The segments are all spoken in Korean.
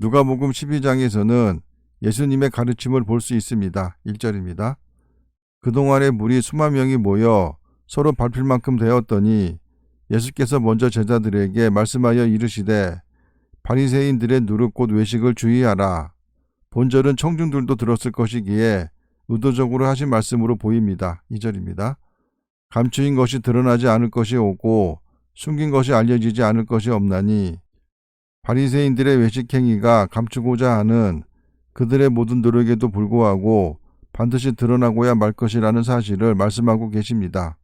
누가복음 12장에서는 예수님의 가르침을 볼 수 있습니다. 1절입니다. 그동안에 물이 수만 명이 모여 서로 밟힐 만큼 되었더니 예수께서 먼저 제자들에게 말씀하여 이르시되 바리새인들의 누룩 곧 외식을 주의하라. 본절은 청중들도 들었을 것이기에 의도적으로 하신 말씀으로 보입니다. 2절입니다. 감추인 것이 드러나지 않을 것이 오고 숨긴 것이 알려지지 않을 것이 없나니 바리새인들의 외식 행위가 감추고자 하는 그들의 모든 노력에도 불구하고 반드시 드러나고야 말 것이라는 사실을 말씀하고 계십니다.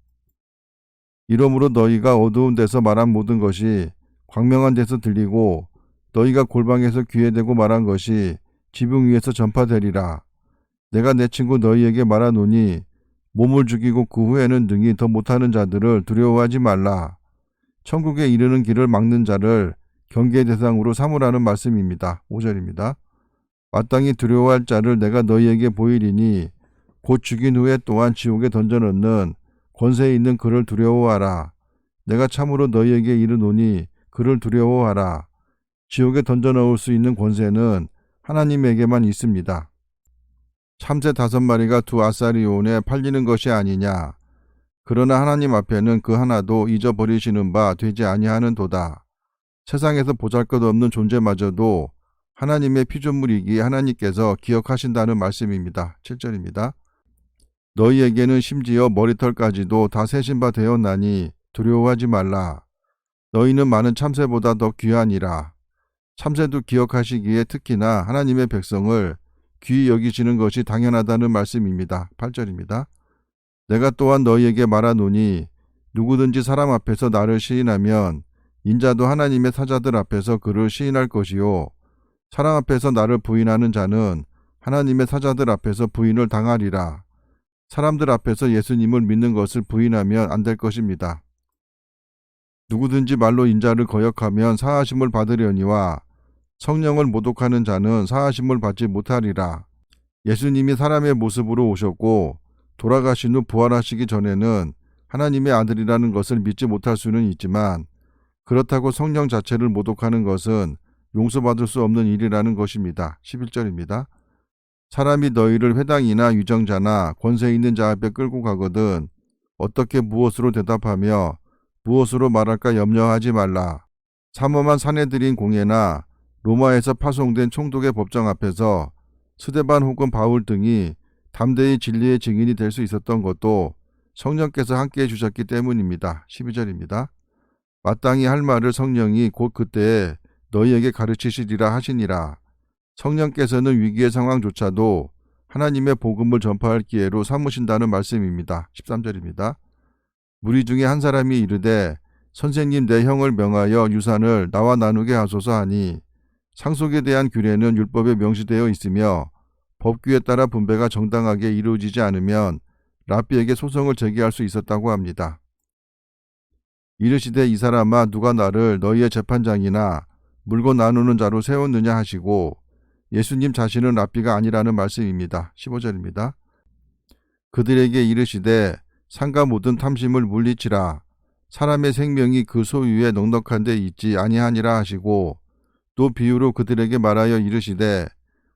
이러므로 너희가 어두운 데서 말한 모든 것이 광명한 데서 들리고 너희가 골방에서 귀에 대고 말한 것이 지붕 위에서 전파되리라. 내가 내 친구 너희에게 말하노니 몸을 죽이고 그 후에는 능히 더 못하는 자들을 두려워하지 말라. 천국에 이르는 길을 막는 자를 경계 대상으로 삼으라는 말씀입니다. 5절입니다. 마땅히 두려워할 자를 내가 너희에게 보이리니 곧 죽인 후에 또한 지옥에 던져넣는 권세 있는 그를 두려워하라. 내가 참으로 너희에게 이르노니 그를 두려워하라. 지옥에 던져넣을 수 있는 권세는 하나님에게만 있습니다. 참새 다섯 마리가 두 아사리온에 팔리는 것이 아니냐. 그러나 하나님 앞에는 그 하나도 잊어버리시는 바 되지 아니하는 도다. 세상에서 보잘것없는 존재마저도 하나님의 피조물이기에 하나님께서 기억하신다는 말씀입니다. 7절입니다. 너희에게는 심지어 머리털까지도 다 세신 바 되었나니 두려워하지 말라. 너희는 많은 참새보다 더 귀하니라. 참새도 기억하시기에 특히나 하나님의 백성을 귀히 여기시는 것이 당연하다는 말씀입니다. 8절입니다. 내가 또한 너희에게 말하노니 누구든지 사람 앞에서 나를 시인하면 인자도 하나님의 사자들 앞에서 그를 시인할 것이요 사람 앞에서 나를 부인하는 자는 하나님의 사자들 앞에서 부인을 당하리라. 사람들 앞에서 예수님을 믿는 것을 부인하면 안 될 것입니다. 누구든지 말로 인자를 거역하면 사하심을 받으려니와 성령을 모독하는 자는 사하심을 받지 못하리라. 예수님이 사람의 모습으로 오셨고 돌아가신 후 부활하시기 전에는 하나님의 아들이라는 것을 믿지 못할 수는 있지만 그렇다고 성령 자체를 모독하는 것은 용서받을 수 없는 일이라는 것입니다. 11절입니다. 사람이 너희를 회당이나 유정자나 권세 있는 자 앞에 끌고 가거든 어떻게 무엇으로 대답하며 무엇으로 말할까 염려하지 말라. 삼엄한 사내들인 공예나 로마에서 파송된 총독의 법정 앞에서 스데반 혹은 바울 등이 담대히 진리의 증인이 될 수 있었던 것도 성령께서 함께 해주셨기 때문입니다. 12절입니다. 마땅히 할 말을 성령이 곧 그때에 너희에게 가르치시리라 하시니라. 성령께서는 위기의 상황조차도 하나님의 복음을 전파할 기회로 삼으신다는 말씀입니다. 13절입니다. 무리 중에 한 사람이 이르되 선생님 내 형을 명하여 유산을 나와 나누게 하소서 하니 상속에 대한 규례는 율법에 명시되어 있으며 법규에 따라 분배가 정당하게 이루어지지 않으면 라비에게 소송을 제기할 수 있었다고 합니다. 이르시되 이 사람아 누가 나를 너희의 재판장이나 물건 나누는 자로 세웠느냐 하시고 예수님 자신은 랍비가 아니라는 말씀입니다. 15절입니다. 그들에게 이르시되 상가 모든 탐심을 물리치라 사람의 생명이 그 소유에 넉넉한 데 있지 아니하니라 하시고 또 비유로 그들에게 말하여 이르시되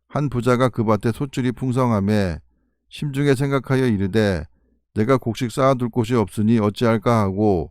한 부자가 그 밭에 소출이 풍성함에 심중에 생각하여 이르되 내가 곡식 쌓아둘 곳이 없으니 어찌할까 하고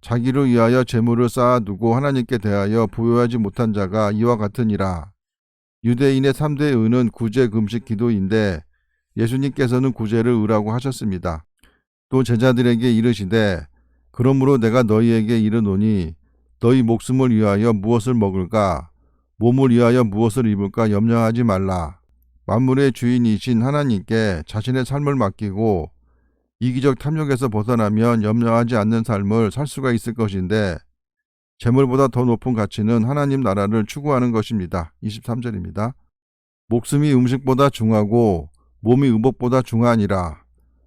자기를 위하여 재물을 쌓아두고 하나님께 대하여 부여하지 못한 자가 이와 같으니라. 유대인의 3대 의는 구제 금식 기도인데 예수님께서는 구제를 의라고 하셨습니다. 또 제자들에게 이르시되 그러므로 내가 너희에게 이르노니 너희 목숨을 위하여 무엇을 먹을까 몸을 위하여 무엇을 입을까 염려하지 말라. 만물의 주인이신 하나님께 자신의 삶을 맡기고 이기적 탐욕에서 벗어나면 염려하지 않는 삶을 살 수가 있을 것인데 재물보다 더 높은 가치는 하나님 나라를 추구하는 것입니다. 23절입니다. 목숨이 음식보다 중하고 몸이 의복보다 중하니라.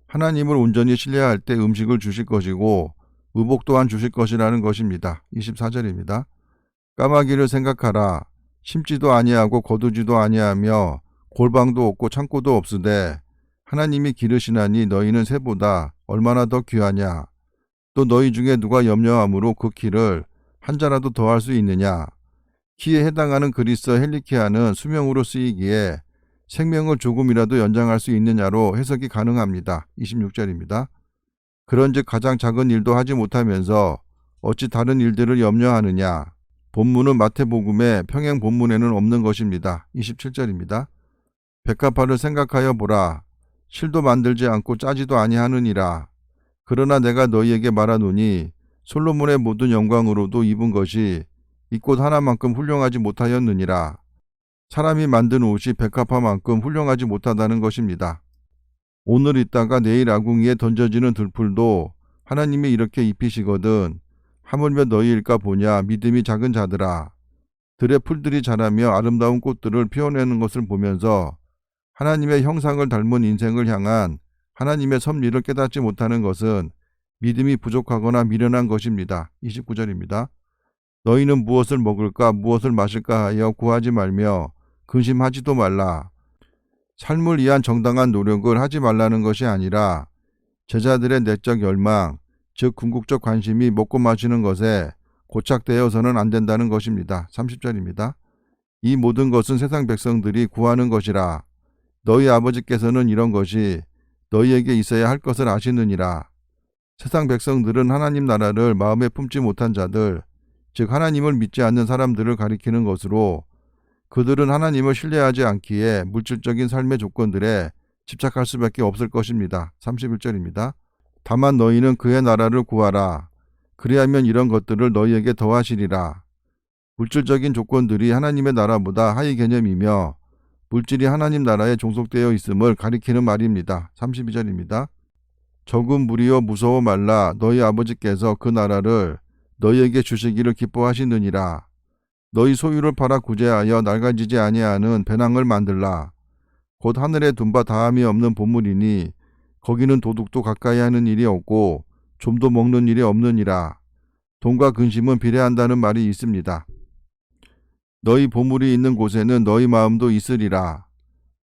하나님을 온전히 신뢰할 때 음식을 주실 것이고 의복 또한 주실 것이라는 것입니다. 24절입니다. 까마귀를 생각하라. 심지도 아니하고 거두지도 아니하며 골방도 없고 창고도 없으되 하나님이 기르시나니 너희는 새보다 얼마나 더 귀하냐. 또 너희 중에 누가 염려함으로 그 키를 한 자라도 더할 수 있느냐. 키에 해당하는 그리스 헬리키아는 수명으로 쓰이기에 생명을 조금이라도 연장할 수 있느냐로 해석이 가능합니다. 26절입니다. 그런즉 가장 작은 일도 하지 못하면서 어찌 다른 일들을 염려하느냐. 본문은 마태복음의 평행 본문에는 없는 것입니다. 27절입니다. 백합화를 생각하여 보라. 실도 만들지 않고 짜지도 아니하느니라. 그러나 내가 너희에게 말하노니 솔로몬의 모든 영광으로도 입은 것이 이 꽃 하나만큼 훌륭하지 못하였느니라. 사람이 만든 옷이 백합화만큼 훌륭하지 못하다는 것입니다. 오늘 있다가 내일 아궁이에 던져지는 들풀도 하나님이 이렇게 입히시거든 하물며 너희일까 보냐 믿음이 작은 자들아 들의 풀들이 자라며 아름다운 꽃들을 피워내는 것을 보면서 하나님의 형상을 닮은 인생을 향한 하나님의 섭리를 깨닫지 못하는 것은 믿음이 부족하거나 미련한 것입니다. 29절입니다. 너희는 무엇을 먹을까 무엇을 마실까 하여 구하지 말며 근심하지도 말라. 삶을 위한 정당한 노력을 하지 말라는 것이 아니라 제자들의 내적 열망, 즉 궁극적 관심이 먹고 마시는 것에 고착되어서는 안 된다는 것입니다. 30절입니다. 이 모든 것은 세상 백성들이 구하는 것이라 너희 아버지께서는 이런 것이 너희에게 있어야 할 것을 아시느니라. 세상 백성들은 하나님 나라를 마음에 품지 못한 자들, 즉 하나님을 믿지 않는 사람들을 가리키는 것으로 그들은 하나님을 신뢰하지 않기에 물질적인 삶의 조건들에 집착할 수밖에 없을 것입니다. 31절입니다. 다만 너희는 그의 나라를 구하라. 그리하면 이런 것들을 너희에게 더하시리라. 물질적인 조건들이 하나님의 나라보다 하위 개념이며 물질이 하나님 나라에 종속되어 있음을 가리키는 말입니다. 32절입니다. 적은 무리여 무서워 말라 너희 아버지께서 그 나라를 너희에게 주시기를 기뻐하시느니라. 너희 소유를 팔아 구제하여 낡아지지 아니하는 배낭을 만들라. 곧 하늘에 둔 바 다함이 없는 보물이니 거기는 도둑도 가까이 하는 일이 없고 좀도 먹는 일이 없느니라. 돈과 근심은 비례한다는 말이 있습니다. 너희 보물이 있는 곳에는 너희 마음도 있으리라.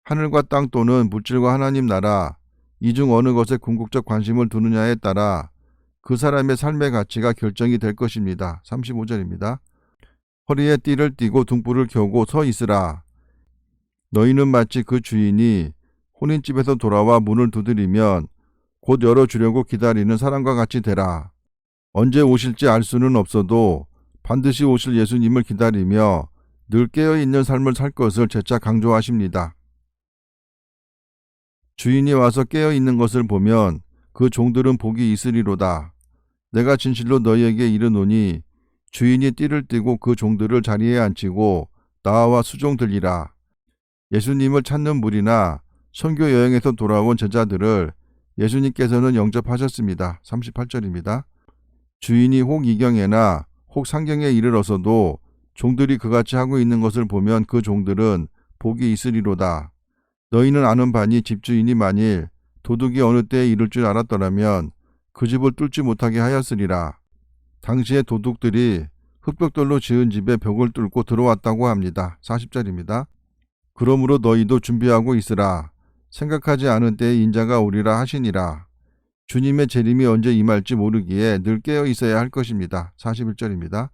하늘과 땅 또는 물질과 하나님 나라 이 중 어느 것에 궁극적 관심을 두느냐에 따라 그 사람의 삶의 가치가 결정이 될 것입니다. 35절입니다. 허리에 띠를 띠고 등불을 켜고 서 있으라. 너희는 마치 그 주인이 혼인집에서 돌아와 문을 두드리면 곧 열어주려고 기다리는 사람과 같이 되라. 언제 오실지 알 수는 없어도 반드시 오실 예수님을 기다리며 늘 깨어 있는 삶을 살 것을 재차 강조하십니다. 주인이 와서 깨어 있는 것을 보면 그 종들은 복이 있으리로다. 내가 진실로 너희에게 이르노니 주인이 띠를 띠고 그 종들을 자리에 앉히고 나와 수종들이라. 예수님을 찾는 무리나 선교 여행에서 돌아온 제자들을 예수님께서는 영접하셨습니다. 38절입니다. 주인이 혹 이경에나 혹 상경에 이르러서도 종들이 그같이 하고 있는 것을 보면 그 종들은 복이 있으리로다. 너희는 아는 바니 집주인이 만일 도둑이 어느 때에 이를 줄 알았더라면 그 집을 뚫지 못하게 하였으리라. 당시에 도둑들이 흙벽돌로 지은 집에 벽을 뚫고 들어왔다고 합니다. 40절입니다. 그러므로 너희도 준비하고 있으라. 생각하지 않은 때에 인자가 오리라 하시니라. 주님의 재림이 언제 임할지 모르기에 늘 깨어 있어야 할 것입니다. 41절입니다.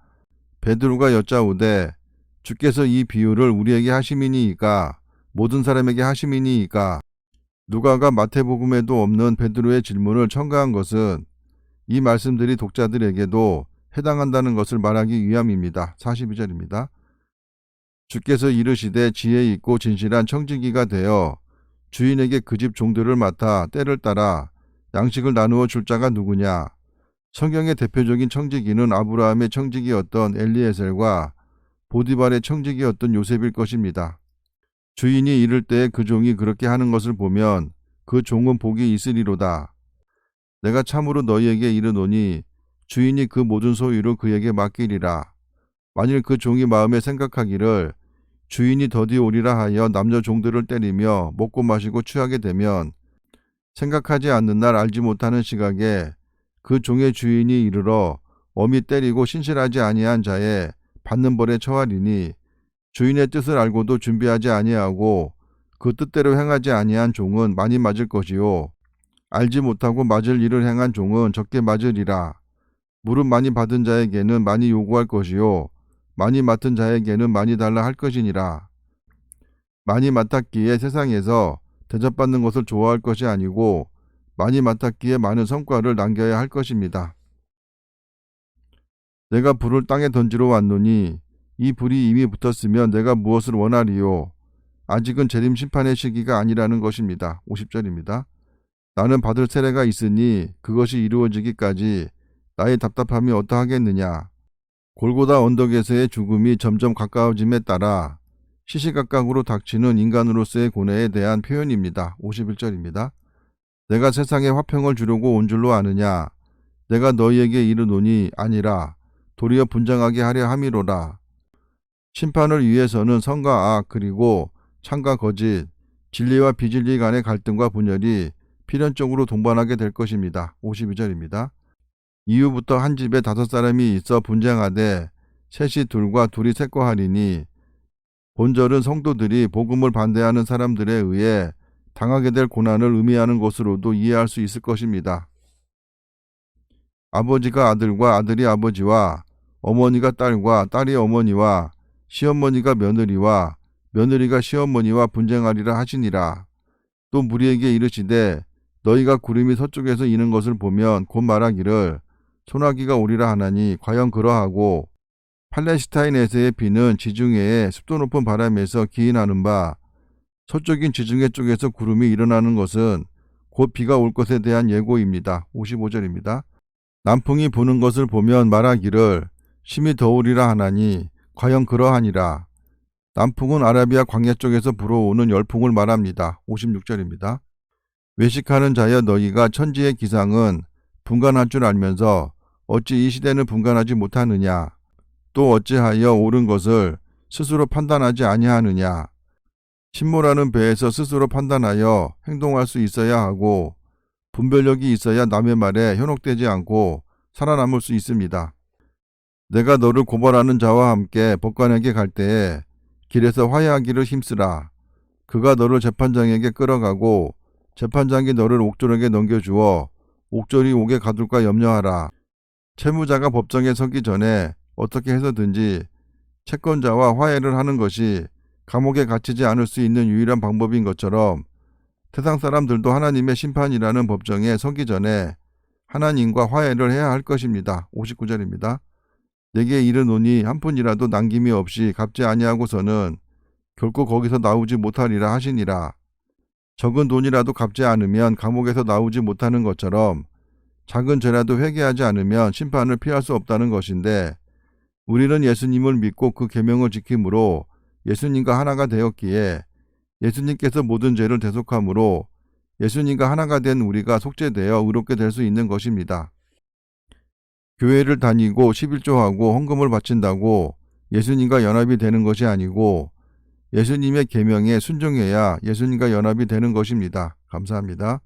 베드로가 여짜오되 주께서 이 비유를 우리에게 하심이니이까 모든 사람에게 하심이니이까 누가가 마태복음에도 없는 베드로의 질문을 첨가한 것은 이 말씀들이 독자들에게도 해당한다는 것을 말하기 위함입니다. 42절입니다. 주께서 이르시되 지혜 있고 진실한 청지기가 되어 주인에게 그 집 종들을 맡아 때를 따라 양식을 나누어 줄 자가 누구냐? 성경의 대표적인 청지기는 아브라함의 청지기였던 엘리에셀과 보디발의 청지기였던 요셉일 것입니다. 주인이 이를 때 그 종이 그렇게 하는 것을 보면 그 종은 복이 있으리로다. 내가 참으로 너희에게 이르노니 주인이 그 모든 소유를 그에게 맡기리라. 만일 그 종이 마음에 생각하기를 주인이 더디 오리라 하여 남녀 종들을 때리며 먹고 마시고 취하게 되면 생각하지 않는 날 알지 못하는 시각에 그 종의 주인이 이르러 엄히 때리고 신실하지 아니한 자의 받는 벌에 처하리니 주인의 뜻을 알고도 준비하지 아니하고 그 뜻대로 행하지 아니한 종은 많이 맞을 것이요. 알지 못하고 맞을 일을 행한 종은 적게 맞으리라. 무릎 많이 받은 자에게는 많이 요구할 것이요. 많이 맡은 자에게는 많이 달라 할 것이니라. 많이 맡았기에 세상에서 대접받는 것을 좋아할 것이 아니고 많이 맡았기에 많은 성과를 남겨야 할 것입니다. 내가 불을 땅에 던지러 왔노니 이 불이 이미 붙었으면 내가 무엇을 원하리요? 아직은 재림 심판의 시기가 아니라는 것입니다. 50절입니다. 나는 받을 세례가 있으니 그것이 이루어지기까지 나의 답답함이 어떠하겠느냐? 골고다 언덕에서의 죽음이 점점 가까워짐에 따라 시시각각으로 닥치는 인간으로서의 고뇌에 대한 표현입니다. 51절입니다. 내가 세상에 화평을 주려고 온 줄로 아느냐? 내가 너희에게 이르노니 아니라 도리어 분장하게 하려 함이로라. 심판을 위해서는 선과 악 그리고 참과 거짓, 진리와 비진리 간의 갈등과 분열이 필연적으로 동반하게 될 것입니다. 52절입니다. 이후부터 한 집에 다섯 사람이 있어 분쟁하되 셋이 둘과 둘이 셋과 하리니 본절은 성도들이 복음을 반대하는 사람들에 의해 당하게 될 고난을 의미하는 것으로도 이해할 수 있을 것입니다. 아버지가 아들과 아들이 아버지와 어머니가 딸과 딸이 어머니와 시어머니가 며느리와 며느리가 시어머니와 분쟁하리라 하시니라. 또 무리에게 이르시되 너희가 구름이 서쪽에서 이는 것을 보면 곧 말하기를 소나기가 오리라 하나니 과연 그러하고 팔레스타인에서의 비는 지중해의 습도 높은 바람에서 기인하는 바 서쪽인 지중해 쪽에서 구름이 일어나는 것은 곧 비가 올 것에 대한 예고입니다. 55절입니다. 남풍이 부는 것을 보면 말하기를 심히 더우리라 하나니 과연 그러하니라. 남풍은 아라비아 광야 쪽에서 불어오는 열풍을 말합니다. 56절입니다. 외식하는 자여 너희가 천지의 기상은 분간할 줄 알면서 어찌 이 시대는 분간하지 못하느냐? 또 어찌하여 옳은 것을 스스로 판단하지 아니하느냐? 신모라는 배에서 스스로 판단하여 행동할 수 있어야 하고 분별력이 있어야 남의 말에 현혹되지 않고 살아남을 수 있습니다. 내가 너를 고발하는 자와 함께 법관에게 갈 때에 길에서 화해하기를 힘쓰라. 그가 너를 재판장에게 끌어가고 재판장이 너를 옥졸에게 넘겨주어 옥졸이 옥에 가둘까 염려하라. 채무자가 법정에 서기 전에 어떻게 해서든지 채권자와 화해를 하는 것이 감옥에 갇히지 않을 수 있는 유일한 방법인 것처럼 세상 사람들도 하나님의 심판이라는 법정에 서기 전에 하나님과 화해를 해야 할 것입니다. 59절입니다. 내게 이르노니 한 푼이라도 남김이 없이 갚지 아니하고서는 결코 거기서 나오지 못하리라 하시니라. 적은 돈이라도 갚지 않으면 감옥에서 나오지 못하는 것처럼 작은 죄라도 회개하지 않으면 심판을 피할 수 없다는 것인데 우리는 예수님을 믿고 그 계명을 지킴으로 예수님과 하나가 되었기에 예수님께서 모든 죄를 대속함으로 예수님과 하나가 된 우리가 속죄되어 의롭게 될 수 있는 것입니다. 교회를 다니고 11조하고 헌금을 바친다고 예수님과 연합이 되는 것이 아니고 예수님의 계명에 순종해야 예수님과 연합이 되는 것입니다. 감사합니다.